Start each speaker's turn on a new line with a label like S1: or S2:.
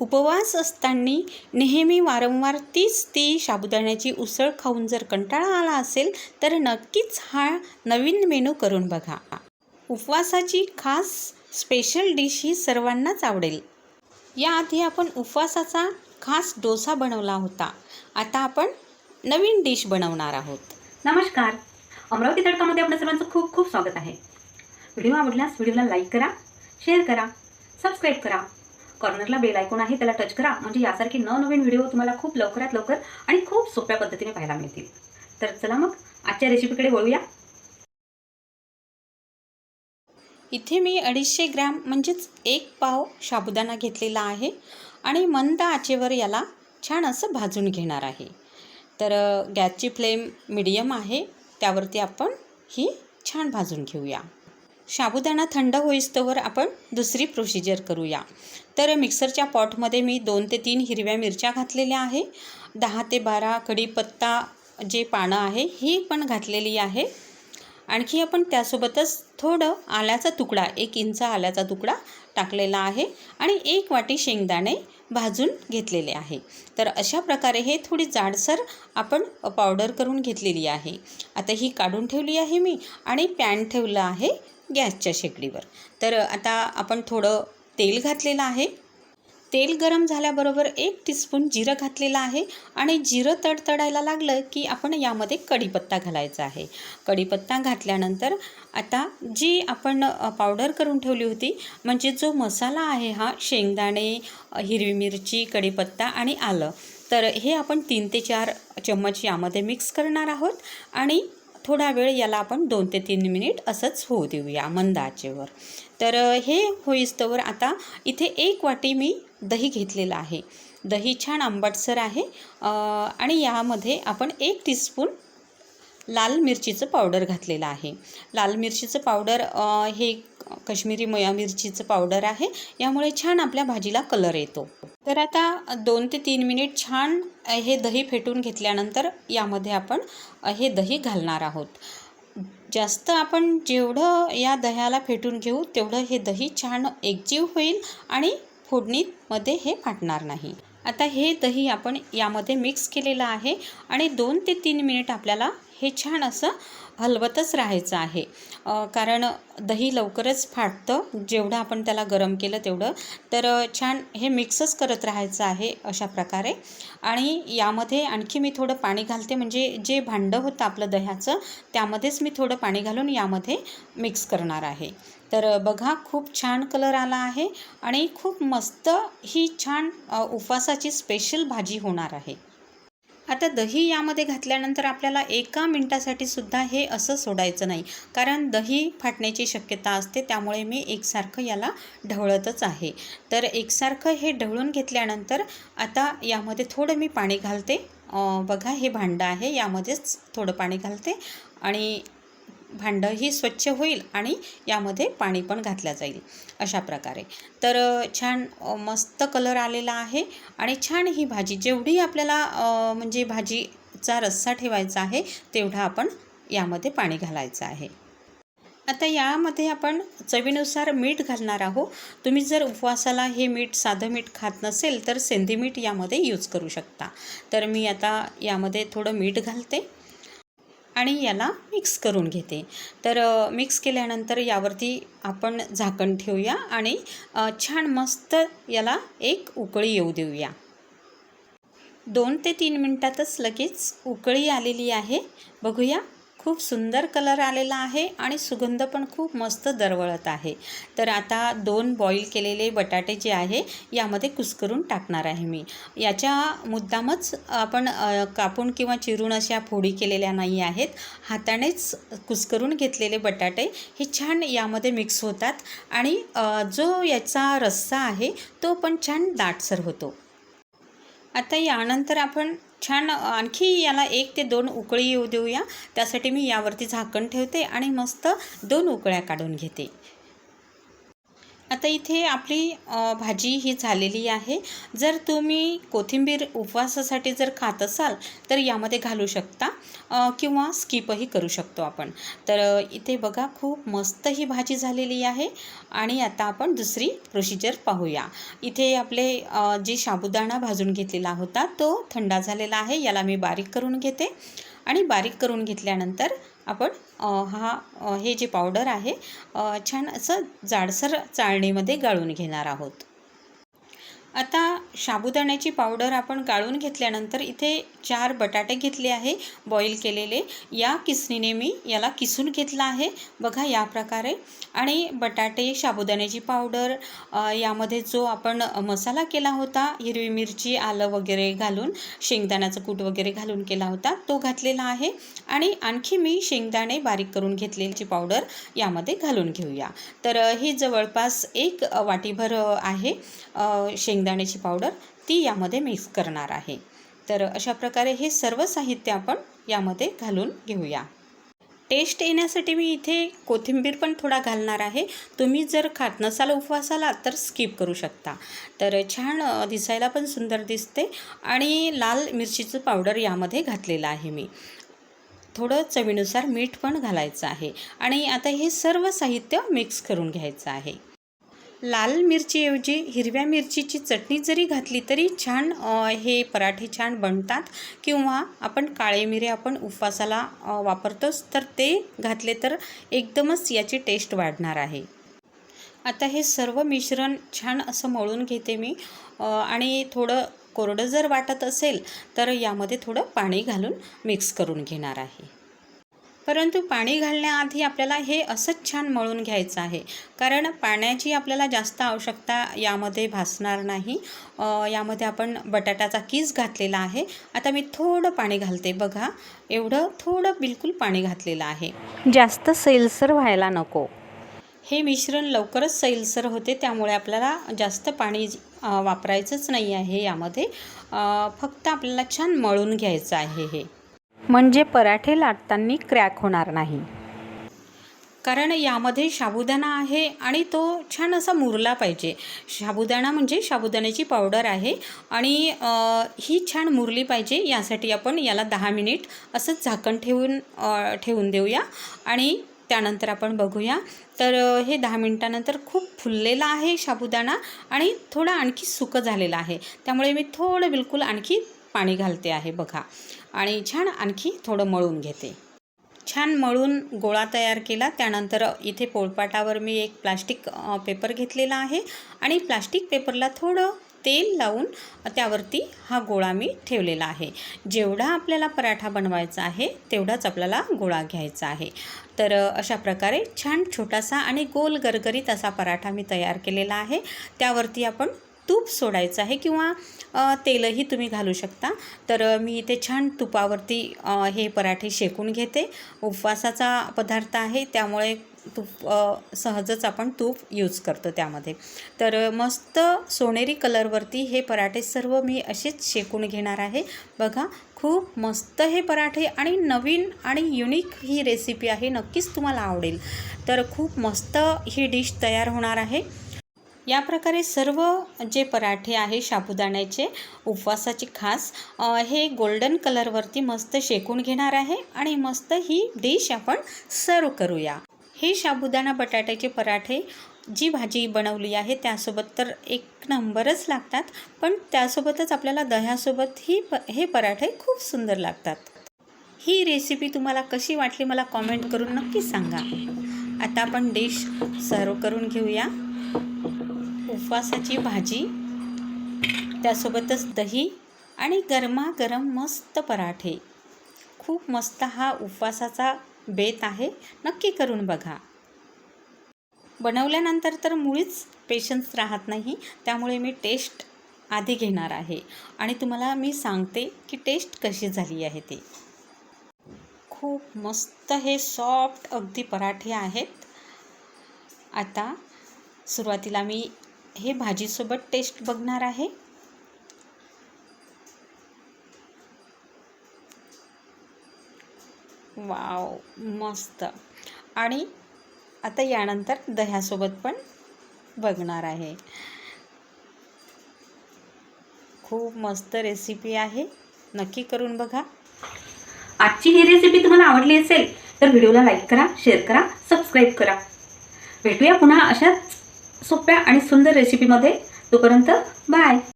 S1: उपवास असताना नेहमी वारंवार तीच ती साबुदाण्याची उसळ खाऊन जर कंटाळा आला असेल तर नक्कीच हा नवीन मेनू करून बघा. उपवासाची खास स्पेशल डिश ही सर्वांनाच आवडेल. याआधी आपण उपवासाचा खास डोसा बनवला होता. आता आपण नवीन डिश बनवणार आहोत.
S2: नमस्कार. अमरावती तडकामध्ये आपल्या सर्वांचं खूप खूप स्वागत आहे. व्हिडिओ आवडल्यास व्हिडिओला लाईक करा शेअर करा सबस्क्राईब करा. कॉर्नरला बेल आयकॉन आहे त्याला टच करा. म्हणजे यासारखे नवनवीन व्हिडिओ तुम्हाला खूप लवकरात लवकर आणि खूप सोप्या पद्धतीने पाहायला मिळतील. तर चला मग आजच्या रेसिपीकडे वळूया.
S1: इथे मी अडीचशे ग्रॅम म्हणजेच एक पाव साबुदाणा घेतलेला आहे आणि मंद आचेवर याला छान असं भाजून घेणार आहे. तर गॅसची फ्लेम मिडियम आहे त्यावरती आपण ही छान भाजून घेऊया. साबुदाणा थंड होईस्तोवर आपण दुसरी प्रोसिजर करूया. तर मिक्सरच्या पॉटमध्ये मी दोन ते तीन हिरव्या मिरच्या घातलेल्या आहे. दहा ते बारा कढीपत्ता जे पानं आहे ही पण घातलेली आहे. आणखी आपण त्यासोबतच थोडं आल्याचा तुकडा एक इंच आल्याचा तुकडा टाकलेला आहे आणि एक वाटी शेंगदाणे भाजून घेतलेले आहे. तर अशा प्रकारे हे थोडी जाडसर आपण पावडर करून घेतलेली आहे. आता ही काढून ठेवली आहे मी आणि पॅन ठेवलं आहे. गॅसच्या शेगडीवर तर आता आपण थोडं तेल घातलेलं आहे. तेल गरम झाल्याबरोबर एक टीस्पून जिरं घातलेलं आहे आणि जिरं तडतडायला लागलं की आपण यामध्ये कढीपत्ता घालायचा आहे. कढीपत्ता घातल्यानंतर आता जी आपण पावडर करून ठेवली होती म्हणजे जो मसाला आहे हा शेंगदाणे हिरवी मिरची कढीपत्ता आणि आलं. तर हे आपण तीन ते चार चम्मच यामध्ये मिक्स करणार आहोत आणि थोडा वेळ याला आपण दोन ते तीन मिनिट असंच होऊ देऊया मंद आचेवर तर हे होईस्तवर आता इथे एक वाटी मी दही घेतलेलं आहे. दही छान आंबटसर आहे. आणि यामध्ये आपण एक टीस्पून लाल मिरचीचं पावडर घातलेलं आहे. लाल मिरचीचं पावडर हे कश्मीरी मया मिरचीचं पावडर आहे. यामुळे छान आपल्या भाजीला कलर येतो. तर आता दोन ते तीन मिनिट छान हे दही फेटून घेतल्यानंतर यामध्ये आपण हे दही घालणार आहोत. जास्त आपण जेवढं या दह्याला फेटून घेऊ तेवढं हे दही छान एकजीव होईल आणि फोडणीमध्ये हे फाटणार नाही. आता हे दही आपण यामध्ये मिक्स केलेलं आहे आणि दोन ते तीन मिनिट आपल्याला हे छान असं हलवतच राहायचं आहे. कारण दही लवकरच फाटतं. जेवढं आपण त्याला गरम केलं तेवढं. तर छान हे मिक्सच करत राहायचं आहे अशा प्रकारे. आणि यामध्ये आणखी मी थोडं पाणी घालते. म्हणजे जे भांडं होतं आपलं दह्याचं त्यामध्येच मी थोडं पाणी घालून यामध्ये मिक्स करणार आहे. तर बघा खूप छान कलर आला आहे. आणि खूप मस्त ही छान उपवासाची स्पेशल भाजी होणार आहे. आता दही यामध्ये घातल्यानंतर आपल्याला एका मिनटासाठी सुद्धा हे असं सोडायचं नाही. कारण दही फाटण्याची शक्यता असते त्यामुळे मी एकसारखं याला ढवळतच आहे. तर एकसारखं हे ढवळून घेतल्यानंतर आता यामध्ये थोडं मी पाणी घालते. बघा हे भांडं आहे यामध्येच थोडं पाणी घालते. आणि भांडंही स्वच्छ होईल आणि यामध्ये पाणी पण घातलं जाईल अशा प्रकारे. तर छान मस्त कलर आलेला आहे आणि छान ही भाजी. जेवढी आपल्याला म्हणजे भाजीचा रस्सा ठेवायचा आहे तेवढा आपण यामध्ये पाणी घालायचं आहे. आता यामध्ये आपण चवीनुसार मीठ घालणार आहोत. तुम्ही जर उपवासाला हे मीठ साधं मीठ खात नसेल तर सेंधी मीठ यामध्ये यूज करू शकता. तर मी आता यामध्ये थोडं मीठ घालते. आणि याला मिक्स करून घेते. तर मिक्स केल्यानंतर यावरती आपण झाकण ठेवूया आणि छान मस्त याला एक उकळी येऊ देऊया. दोन ते तीन मिनटातच लगेच उकळी आलेली आहे. बघूया खूप सुंदर कलर आलेला आहे आणि सुगंध पण खूप मस्त दरवळत आहे. तर आता दोन बॉईल केलेले बटाटे जे आहे यामध्ये कुस्करून टाकणार आहे मी. याच्या मुद्दामच आपण कापून किंवा चिरून अशा फोडी केलेल्या नाही आहेत. हातानेच कुस्करून घेतलेले बटाटे हे छान यामध्ये मिक्स होतात आणि जो याचा रस्सा आहे तो पण छान दाटसर होतो. आता यानंतर आपण छान आणखी याला एक ते दोन उकळी येऊ देऊया. त्यासाठी मी यावरती झाकण ठेवते आणि मस्त दोन उकळ्या काढून घेते. आता इथे आपली भाजी ही झालेली आहे. जर तुम्ही कोथिंबीर उपवासासाठी जर खात असाल तर यामध्ये घालू शकता किंवा स्किपही करू शकतो आपण. तर इथे बघा खूप मस्त ही भाजी झालेली आहे. आणि आता आपण दुसरी प्रोसिजर पाहूया. इथे आपले जी जे साबुदाणा भाजून घेतलेला होता तो थंडा झालेला आहे. याला मी बारीक करून घेते. आणि बारीक करून घेतल्यानंतर आपण हा हे जे पावडर आहे छान असं जाडसर चाळणीमध्ये गाळून घेणार आहोत. आता साबुदाण्याची पावडर आपण गाळून घेतल्यानंतर इथे चार बटाटे घेतले आहे बॉईल केलेले. या किसणीने मी याला किसून घेतला आहे. बघा या प्रकारे. आणि बटाटे साबुदाण्याची पावडर यामध्ये जो आपण मसाला केला होता हिरवी मिरची आलं वगैरे घालून शेंगदाण्याचं कूट वगैरे घालून केला होता तो घातलेला आहे. आणि आणखी मी शेंगदाणे बारीक करून घेतलेली पावडर यामध्ये घालून घेऊया. तर हे जवळपास एक वाटीभर आहे शेंग शेंगदाण्याची पावडर ती यामध्ये मिक्स करणार आहे. तर अशा प्रकारे हे सर्व साहित्य आपण यामध्ये घालून घेऊया. टेस्ट येण्यासाठी मी इथे कोथिंबीर पण थोडा घालणार आहे. तुम्ही जर खात नसाल उपवासाला तर स्किप करू शकता. तर छान दिसायला पण सुंदर दिसते आणि लाल मिरचीचं पावडर यामध्ये घातलेलं आहे मी. थोडं चवीनुसार मीठ पण घालायचं आहे आणि आता हे सर्व साहित्य मिक्स करून घ्यायचं आहे. लाल मिरचीऐवजी हिरव्या मिरचीची चटणी जरी घातली तरी छान हे पराठे छान बनतात. किंवा आपण काळे मिरे आपण उपवासाला वापरतोच तर ते घातले तर एकदमच याची टेस्ट वाढणार आहे. आता हे सर्व मिश्रण छान असं मळून घेते मी. आणि थोडं कोरडं जर वाटत असेल तर यामध्ये थोडं पाणी घालून मिक्स करून घेणार आहे. परंतु पाणी घालण्याआधी आपल्याला हे असंच छान मळून घ्यायचं आहे. कारण पाण्याची आपल्याला जास्त आवश्यकता यामध्ये भासणार नाही. यामध्ये आपण बटाट्याचा कीस घातलेला आहे. आता मी थोडं पाणी घालते. बघा एवढं थोडं बिलकुल पाणी घातलेलं आहे. जास्त सैलसर व्हायला नको. हे मिश्रण लवकरच सैलसर होते. त्यामुळे आपल्याला जास्त पाणी वापरायचंच नाही आहे यामध्ये. फक्त आपल्याला छान मळून घ्यायचं आहे हे. म्हणजे पराठे लाटताना क्रॅक होणार नाही. कारण यामध्ये साबुदाणा आहे आणि तो छान असा मुरला पाहिजे. साबुदाणा म्हणजे साबुदाण्याची पावडर आहे आणि ही छान मुरली पाहिजे. यासाठी आपण याला दहा मिनिट असंच झाकण ठेवून ठेवून देऊया आणि त्यानंतर आपण बघूया. तर हे दहा मिनटानंतर खूप फुललेला आहे साबुदाणा आणि थोडा आणखी सुकं झालेला आहे. त्यामुळे मी थोडं बिलकुल आणखी पाणी घालते आहे बघा. आणि छान आणखी थोडं मळून घेते. छान मळून गोळा तयार केला. त्यानंतर इथे पोळपाटावर मी एक प्लास्टिक पेपर घेतलेला आहे आणि प्लास्टिक पेपरला थोडं तेल लावून त्यावरती हा गोळा मी ठेवलेला आहे. जेवढा आपल्याला पराठा बनवायचा आहे तेवढाच आपल्याला गोळा घ्यायचा आहे. तर अशा प्रकारे छान छोटासा आणि गोल गरगरीत असा पराठा मी तयार केलेला आहे. त्यावरती आपण तूप सोडायचं आहे किंवा तेलही तुम्ही घालू शकता. तर मी इथे छान तुपावरती हे पराठे शेकून घेते. उपवासाचा पदार्थ आहे त्यामुळे तूप सहजच आपण तूप यूज करतो त्यामध्ये. तर मस्त सोनेरी कलरवरती हे पराठे सर्व मी असेच शेकून घेणार आहे. बघा खूप मस्त हे पराठे आणि नवीन आणि युनिक ही रेसिपी आहे नक्कीच तुम्हाला आवडेल. तर खूप मस्त ही डिश तयार होणार आहे. या प्रकारे सर्व जे पराठे आहे साबुदाण्याचे उपवासाचे खास हे गोल्डन कलरवरती मस्त शेकून घेणार आहे आणि मस्त ही डिश आपण सर्व करूया. हे साबुदाणा बटाट्याचे पराठे जी भाजी बनवली आहे त्यासोबत तर एक नंबरच लागतात पण त्यासोबतच आपल्याला दह्यासोबत ही प हे पराठे खूप सुंदर लागतात. ही रेसिपी तुम्हाला कशी वाटली मला कॉमेंट करून नक्की सांगा. आता आपण डिश सर्व करून घेऊया. उपवासाची भाजी त्यासोबतच दही आणि गरमागरम मस्त पराठे. खूप मस्त हा उपवासाचा बेत आहे. नक्की करून बघा. बनवल्यानंतर तर मुळीच पेशन्स राहत नाही. त्यामुळे मी टेस्ट आधी घेणार आहे. आणि तुम्हाला मी सांगते की टेस्ट कशी झाली आहे ते. खूप मस्त हे सॉफ्ट अगदी पराठे आहेत. आता सुरुवातीला मी हे भाजीसोबत टेस्ट बघणार आहे. वाव मस्त. आणि आता यानंतर दह्यासोबत पण बघणार आहे. खूप मस्त रेसिपी आहे. नक्की करून बघा.
S2: आजची ही रेसिपी तुम्हाला आवडली असेल तर व्हिडिओला लाईक करा शेअर करा सबस्क्राईब करा. भेटूया पुन्हा अशाच सोप्या आणि सुंदर रेसिपीमध्ये तोपर्यंत बाय